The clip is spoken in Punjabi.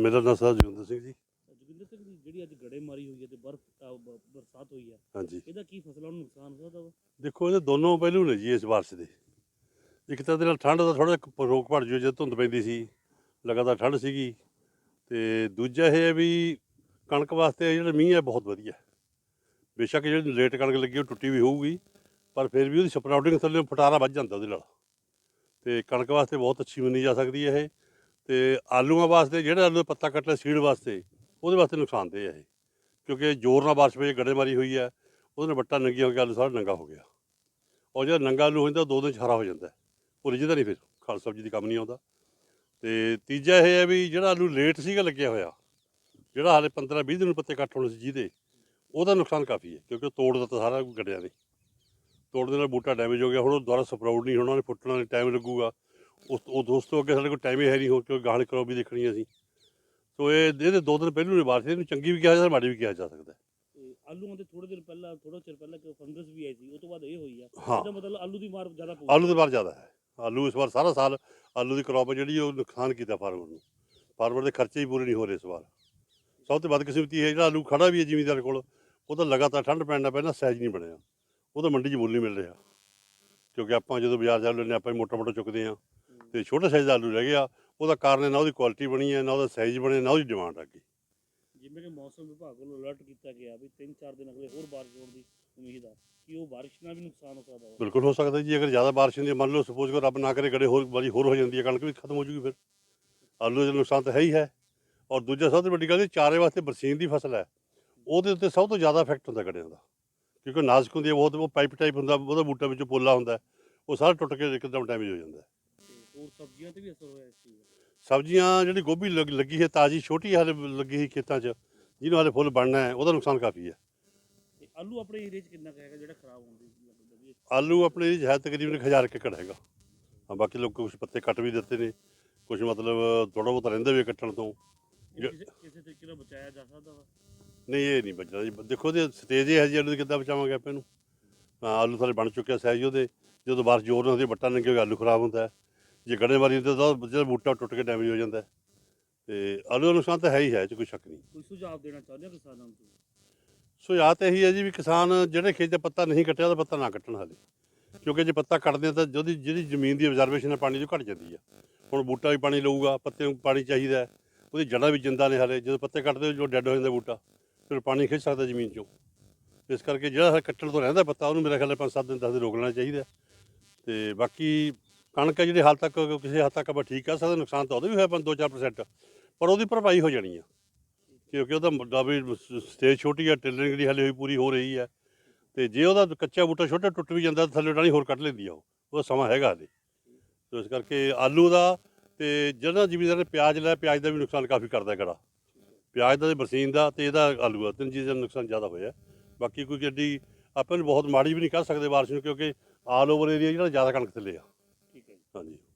ਮੇਰਾ ਨਾਮ ਸਰ ਜੋਗਿੰਦਰ ਸਿੰਘ ਜੀ। ਜੋਗਿੰਦਰ ਸਿੰਘ ਜੀ ਜਿਹੜੀ ਅੱਜ ਗੜੇ ਮਾਰੀ ਹੋਈ ਹੈ ਤੇ ਬਰਫ਼ ਅ, ਬ- ਬਰਸਾਤ ਹੋਈ ਹੈ ਹਾਂਜੀ। ਇਹਦਾ ਕੀ ਫਸਲਾਂ ਨੂੰ ਨੁਕਸਾਨ ਹੋ ਸਕਦਾ ਵਾ? ਦੇਖੋ ਇਹਦੇ ਦੋਨੋਂ ਪਹਿਲੂ ਨੇ ਜੀ ਇਸ ਬਾਰਿਸ਼ ਦੇ। ਇੱਕ ਤਾਂ ਇਹਦੇ ਨਾਲ ਠੰਡ ਦਾ ਥੋੜਾ ਰੋਕ ਭੜ ਜੋ ਜਦ ਧੁੰਦ ਪੈਂਦੀ ਸੀ ਲਗਾਤਾਰ ਠੰਡ ਸੀਗੀ। ਤੇ ਦੂਜਾ ਇਹ ਹੈ ਵੀ ਕਣਕ ਵਾਸਤੇ ਜਿਹੜਾ ਮੀਂਹ ਹੈ ਬਹੁਤ ਵਧੀਆ। ਬੇਸ਼ੱਕ ਜਿਹੜੀ ਲੇਟ ਕਣਕ ਲੱਗੀ ਉਹ ਟੁੱਟੀ ਵੀ ਹੋਊਗੀ ਪਰ ਫਿਰ ਵੀ ਉਹਦੀ ਸਪਰਾਊਟਿੰਗ ਥੱਲੇ ਫਟਾਰਾ ਵੱਜ ਜਾਂਦਾ ਉਹਦੇ ਨਾਲ। ਤੇ ਕਣਕ ਵਾਸਤੇ ਬਹੁਤ ਅੱਛੀ ਮੰਨੀ ਜਾ ਸਕਦੀ ਹੈ ਇਹ। ਤੇ ਆਲੂਆਂ ਵਾਸਤੇ ਜਿਹੜਾ ਆਲੂ ਦਾ ਪੱਤਾ ਕੱਟਣਾ ਸੀਡ ਵਾਸਤੇ, ਉਹਦੇ ਵਾਸਤੇ ਨੁਕਸਾਨਦੇ ਹੈ ਇਹ। ਕਿਉਂਕਿ ਜ਼ੋਰ ਨਾਲ ਬਾਰਿਸ਼ ਪਈ ਗੜੇ ਮਾਰੀ ਹੋਈ ਹੈ, ਉਹਦੇ ਨਾਲ ਵੱਟਾ ਨੰਗੀਆਂ ਹੋ ਗਿਆ ਆਲੂ ਸਾਰਾ ਨੰਗਾ ਹੋ ਗਿਆ। ਔਰ ਜਿਹੜਾ ਨੰਗਾ ਆਲੂ ਹੁੰਦਾ, ਉਹ ਦੋ ਦਿਨ 'ਚ ਹਰਾ ਹੋ ਜਾਂਦਾ ਹੈ। ਉਹ ਰਿੱਝਦਾ ਨਹੀਂ ਫਿਰ, ਖਾਲ ਸਬਜ਼ੀ ਦੀ ਕੰਮ ਨਹੀਂ ਆਉਂਦਾ। ਤੇ ਤੀਜਾ ਇਹ ਹੈ ਵੀ ਜਿਹੜਾ ਆਲੂ ਲੇਟ ਸੀਗਾ, ਲੱਗਿਆ ਹੋਇਆ, ਜਿਹੜਾ ਹਾਲੇ 15 20 ਦਿਨ ਪੱਤੇ ਕੱਟ ਹੋਣੇ ਸੀ ਜਿਹਦੇ, ਉਹਦਾ ਨੁਕਸਾਨ ਕਾਫੀ ਹੈ, ਕਿਉਂਕਿ ਉਹ ਤੋੜ ਦਿੱਤਾ ਸਾਰਾ ਗੱਡਿਆਂ ਨੇ ਤੋੜ ਦੇ ਨਾਲ ਬੂਟਾ ਡੈਮੇਜ ਹੋ ਗਿਆ, ਹੁਣ ਉਹ ਦੁਬਾਰਾ ਸਪਰਾਊਟ ਨਹੀਂ, ਹੋਣਾ ਉਹਨੇ ਫੁੱਟਣਾ ਨਹੀਂ ਟਾਈਮ ਲੱਗੂਗਾ। ਉਸ ਉਹ ਦੋਸਤੋ ਅੱਗੇ ਸਾਡੇ ਕੋਲ ਟਾਈਮ ਹੀ ਹੈ ਨਹੀਂ ਹੋ ਕਿਉਂਕਿ ਗਾਹਣ ਕਰੋ ਵੀ ਦੇਖਣੀ ਹੈ ਅਸੀਂ। ਸੋ ਇਹ ਇਹਦੇ ਦੋ ਦਿਨ ਪਹਿਲੂ ਨੇ ਬਾਰਿਸ਼ ਇਹਨੂੰ ਚੰਗੀ ਵੀ ਕਿਹਾ ਜਾ ਸਕਦਾ ਮਾੜੀ ਵੀ ਕਿਹਾ ਜਾ ਸਕਦਾ ਤੇ ਆਲੂਆਂ ਦੇ ਥੋੜੇ ਦਿਨ ਪਹਿਲਾਂ ਥੋੜਾ ਚਿਰ ਪਹਿਲਾਂ ਕਿ ਫੰਗਸ ਵੀ ਆਈ ਸੀ ਉਹ ਤੋਂ ਬਾਅਦ ਇਹ ਹੋਈ ਆ। ਹਾਂ। ਇਹਦਾ ਮਤਲਬ ਆਲੂ ਦੀ ਮਾਰ ਜ਼ਿਆਦਾ ਪਊ। ਆਲੂ ਦੇ ਬਾਰ ਜ਼ਿਆਦਾ ਹੈ। ਆਲੂ ਇਸ ਵਾਰ ਸਾਰਾ ਸਾਲ ਆਲੂ ਦੀ ਕ੍ਰੌਪ ਜਿਹੜੀ ਉਹ ਨੁਕਸਾਨ ਕੀਤਾ ਫਾਰਮਰ ਨੂੰ। ਫਾਰਮਰ ਦੇ ਖਰਚੇ ਹੀ ਪੂਰੇ ਨਹੀਂ ਹੋ ਰਹੇ ਇਸ ਵਾਰ। ਸਭ ਤੋਂ ਵੱਧ ਕਿਸਮਤੀ ਹੈ ਜਿਹੜਾ ਆਲੂ ਖੜਾ ਵੀ ਹੈ ਜ਼ਿਮੀਂਦਾਰ ਕੋਲ ਉਹਦਾ ਲਗਾਤਾਰ ਠੰਡ ਪੈਣ ਨਾਲ ਪਹਿਲਾਂ ਸਾਈਜ਼ ਨਹੀਂ ਬਣਿਆ। ਉਹਦਾ ਮੰਡੀ 'ਚ ਮੁੱਲ ਨਹੀਂ ਮਿਲ ਰਿਹਾ। ਕਿਉਂਕਿ ਆਪਾਂ ਜਦੋਂ ਬਾਜ਼ਾਰ ਜਾ ਲੈਂਦੇ ਆਪਾਂ ਮੋਟਾ ਮੋਟਾ ਚੁੱਕਦੇ ਹਾਂ। ਤੇ ਛੋਟੇ ਸਾਈਜ਼ ਦਾ ਆਲੂ ਰਹਿ ਗਿਆ ਉਹਦਾ ਕਾਰਨ ਹੈ ਨਾ ਉਹਦੀ ਕੁਆਲਿਟੀ ਬਣੀ ਹੈ ਨਾ ਉਹਦਾ ਸਾਈਜ਼ ਬਣਿਆ ਨਾ ਉਹਦੀ ਡਿਮਾਂਡ ਆ ਗਈ। ਜਿਵੇਂ ਕਿ ਮੌਸਮ ਵਿਭਾਗ ਵੱਲੋਂ ਅਲਰਟ ਕੀਤਾ ਗਿਆ ਵੀ 3-4 ਦਿਨ ਅਗਲੇ ਹੋਰ ਬਾਰਿਸ਼ ਹੋਣ ਦੀ ਉਮੀਦ ਆ ਕਿ ਉਹ ਬਾਰਿਸ਼ ਨਾਲ ਵੀ ਨੁਕਸਾਨ ਹੋ ਸਕਦਾ ਵਾ ਬਿਲਕੁਲ ਹੋ ਸਕਦਾ ਜੀ ਅਗਰ ਜ਼ਿਆਦਾ ਬਾਰਿਸ਼ ਹੁੰਦੀ ਹੈ ਮੰਨ ਲਓ ਸਪੋਜ਼ ਕਰੋ ਰੱਬ ਨਾ ਕਰੇ ਗੜੇ ਹੋਰ ਵਾਰੀ ਹੋਰ ਹੋ ਜਾਂਦੀ ਹੈ ਕਣਕ ਵੀ ਖਤਮ ਹੋ ਜੂਗੀ ਫਿਰ। ਆਲੂ ਦਾ ਨੁਕਸਾਨ ਤਾਂ ਹੈ ਹੀ ਹੈ। ਔਰ ਦੂਜਾ ਸਭ ਤੋਂ ਵੱਡੀ ਗੱਲ ਇਹ ਚਾਰੇ ਵਾਸਤੇ ਬਰਸੀਨ ਦੀ ਫਸਲ ਹੈ। ਉਹਦੇ ਉੱਤੇ ਸਭ ਤੋਂ ਜ਼ਿਆਦਾ ਇਫੈਕਟ ਹੁੰਦਾ ਗੜਿਆਂ ਦਾ। ਕਿਉਂਕਿ ਨਾਜ਼ੁਕ ਹੁੰਦੀ ਹੈ ਬਹੁਤ ਉਹ ਪਾਈਪ ਟਾਈਪ ਹੁੰਦਾ ਉਹਦਾ ਬੂਟਾ ਵਿੱਚੋਂ ਪੋਲਾ ਹੁੰਦਾ ਹੈ, ਉਹ ਸਾਰਾ ਟੁੱਟ ਕੇ ਇੱਕਦਮ ਡੈਮੇਜ ਹੋ ਜਾਂਦਾ ਹੈ। ਹੋਰ ਸਬਜ਼ੀਆਂ ਤੇ ਵੀ ਅਸਰ ਹੋਇਆ ਇਸ ਚੀਜ਼ ਦਾ? ਸਬਜ਼ੀਆਂ ਜਿਹੜੀ ਗੋਭੀ ਲੱਗ- ਲੱਗੀ ਹੈ ਤਾਜ਼ੀ ਛੋਟੀ ਹਾਲੇ ਲੱਗੀ ਹੈ ਖੇਤਾਂ 'ਚ ਜਿਹਨੂੰ ਹਾਲੇ ਫੁੱਲ ਬਣਨਾ ਹੈ ਉਹਦਾ ਨੁਕਸਾਨ ਕਾਫੀ ਹੈ। ਤੇ ਆਲੂ ਆਪਣੇ ਏਰੀਆ 'ਚ ਕਿੰਨਾ ਕੁ ਹੈਗਾ ਜਿਹੜਾ ਖਰਾਬ ਹੋਣ ਦੀ ਲੱਗਦਾ ਵੀ ਆਲੂ ਆਪਣੇ ਹੈ ਤਕਰੀਬਨ 1000 ਏਕੜ ਹੈਗਾ। ਹਾਂ ਬਾਕੀ ਲੋਕ ਕੁਝ ਪੱਤੇ ਕੱਟ ਵੀ ਦਿੱਤੇ ਨੇ ਕੁਝ ਮਤਲਬ ਥੋੜਾ ਬਹੁਤ ਰਹਿੰਦੇ ਵੀ ਕੱਟਣ ਤੋਂ। ਇਹ ਕਿਸੇ ਕਿਸੇ ਤਰੀਕੇ ਨਾਲ ਬਚਾਇਆ ਜਾ ਸਕਦਾ ਵਾ? ਨਹੀਂ ਇਹ ਨਹੀਂ ਬਚਦਾ ਜੀ। ਦੇਖੋ ਤੇ ਸਟੇਜ ਇਹ ਹੈ ਜੀ ਆਲੂ ਦੀ ਕਿੱਦਾਂ ਬਚਾਵਾਂਗੇ ਆਪਾਂ ਇਹਨੂੰ? ਹਾਂ ਆਲੂ ਥੱਲੇ ਬਣ ਚੁੱਕਿਆ ਸਾਈਜ਼ ਉਹਦੇ ਜਦੋਂ ਬਾਰਿਸ਼ ਜ਼ੋਰ ਨਾਲ ਹੁੰਦੀ ਹੈ, ਵੱਟਾ ਨੰਗੇ ਹੋ ਕੇ ਆਲੂ ਖਰਾਬ ਹੁੰਦਾ ਹੈ। ਜੇ ਗੜੇ ਮਾਰੀ ਹੁੰਦੇ ਤਾਂ ਜਿਹੜਾ ਬੂਟਾ ਟੁੱਟ ਕੇ ਡੈਮੇਜ ਹੋ ਜਾਂਦਾ ਹੈ। ਤੇ ਆਲੂ ਦਾ ਨੁਕਸਾਨ ਤਾਂ ਹੈ ਹੀ ਹੈ ਇਹ 'ਚ ਕੋਈ ਸ਼ੱਕ ਨਹੀਂ। ਕੋਈ ਸੁਝਾਅ ਦੇਣਾ ਚਾਹੁੰਦੇ ਹੋ ਕਿਸਾਨਾਂ ਨੂੰ ਤੁਸੀਂ? ਸੋ ਯਾਦ ਤਾਂ ਇਹੀ ਹੈ ਜੀ ਵੀ ਕਿਸਾਨ ਜਿਹੜੇ ਖੇਤ 'ਚ ਪੱਤਾ ਨਹੀਂ ਕੱਟਿਆ ਉਹਦਾ ਪੱਤਾ ਨਾ ਕੱਟਣ ਹਾਲੇ। ਕਿਉਂਕਿ ਜੇ ਪੱਤਾ ਕੱਟਦੇ ਆ ਤਾਂ ਜਿਹਦੀ ਜਿਹੜੀ ਜ਼ਮੀਨ ਦੀ ਅਬਜ਼ਰਵੇਸ਼ਨ ਹੈ ਪਾਣੀ ਦੀ ਉਹ ਘਟ ਜਾਂਦੀ ਹੈ ਹੁਣ ਬੂਟਾ ਵੀ ਪਾਣੀ ਲਊਗਾ ਪੱਤੇ ਨੂੰ ਪਾਣੀ ਚਾਹੀਦਾ ਹੈ, ਉਹਦੀ ਜੜ੍ਹਾਂ ਵੀ ਜਿੰਦਾ ਨੇ ਹਾਲੇ ਜਦੋਂ ਪੱਤੇ ਕੱਟਦੇ ਜੋ ਡੈੱਡ ਹੋ ਜਾਂਦਾ ਬੂਟਾ ਫਿਰ ਪਾਣੀ ਖਿੱਚ ਸਕਦਾ ਜ਼ਮੀਨ 'ਚੋਂ। ਇਸ ਕਰਕੇ ਜਿਹੜਾ ਕੱਟਣ ਤੋਂ ਰਹਿੰਦਾ ਪੱਤਾ ਉਹਨੂੰ ਮੇਰੇ ਖਿਆਲ 5-7 ਦਿਨ 10 ਦਿਨ ਰੋਕ ਲੈਣਾ ਚਾਹੀਦਾ ਤੇ ਬਾਕੀ ਕਣਕ ਹੈ ਜਿਹੜੀ ਹਾਲ ਤੱਕ ਕਿਸੇ ਹੱਦ ਤੱਕ ਆਪਾਂ ਠੀਕ ਕਰ ਸਕਦੇ, ਨੁਕਸਾਨ ਤਾਂ ਉਹਦਾ ਵੀ ਹੋਇਆ 2-4% ਪਰ ਉਹਦੀ ਭਰਪਾਈ ਹੋ ਜਾਣੀ ਆ। ਕਿਉਂਕਿ ਉਹਦਾ ਮੁੱਦਾ ਵੀ ਸਟੇਜ ਛੋਟੀ ਆ, ਟੇਲਰਿੰਗ ਦੀ ਹਲੇ ਹੋਈ ਪੂਰੀ ਹੋ ਰਹੀ ਹੈ ਤੇ ਜੇ ਉਹਦਾ ਕੱਚਾ ਬੂਟਾ ਛੋਟਾ ਟੁੱਟ ਵੀ ਜਾਂਦਾ, ਤਾਂ ਥੱਲੇ ਡਾਣੀ ਹੋਰ ਕੱਢ ਲੈਂਦੀ ਆ ਉਹ। ਉਹਦਾ ਸਮਾਂ ਹੈਗਾ ਹਲੇ ਸੋ ਇਸ ਕਰਕੇ ਆਲੂ ਦਾ ਤੇ ਜਿਹੜਾ ਜ਼ਿਮੀਦਾਰ ਨੇ ਪਿਆਜ਼ ਲਾਇਆ ਪਿਆਜ਼ ਦਾ ਵੀ ਨੁਕਸਾਨ ਕਾਫੀ ਕਰਦਾ ਗੜਾ ਪਿਆਜ਼ ਦਾ ਤੇ ਬਰਸੀਨ ਦਾ ਤੇ ਇਹਦਾ ਆਲੂ ਦਾ, ਤਿੰਨ ਚੀਜ਼ਾਂ ਦਾ ਨੁਕਸਾਨ ਜ਼ਿਆਦਾ ਹੋਇਆ। ਬਾਕੀ ਕੋਈ ਗੱਡੀ ਆਪਾਂ ਨੂੰ ਬਹੁਤ ਮਾੜੀ ਵੀ ਨਹੀਂ ਕਹਿ ਸਕਦੇ ਬਾਰਿਸ਼ ਨੂੰ, ਕਿਉਂਕਿ ਆਲ ਓਵਰ ਏਰੀਆ ਜਿਹੜਾ ਜ਼ਿਆਦਾ ਕਣਕ ਥੱਲੇ ਆ। ਠੀਕ ਹੈ ਜੀ ਹਾਂਜੀ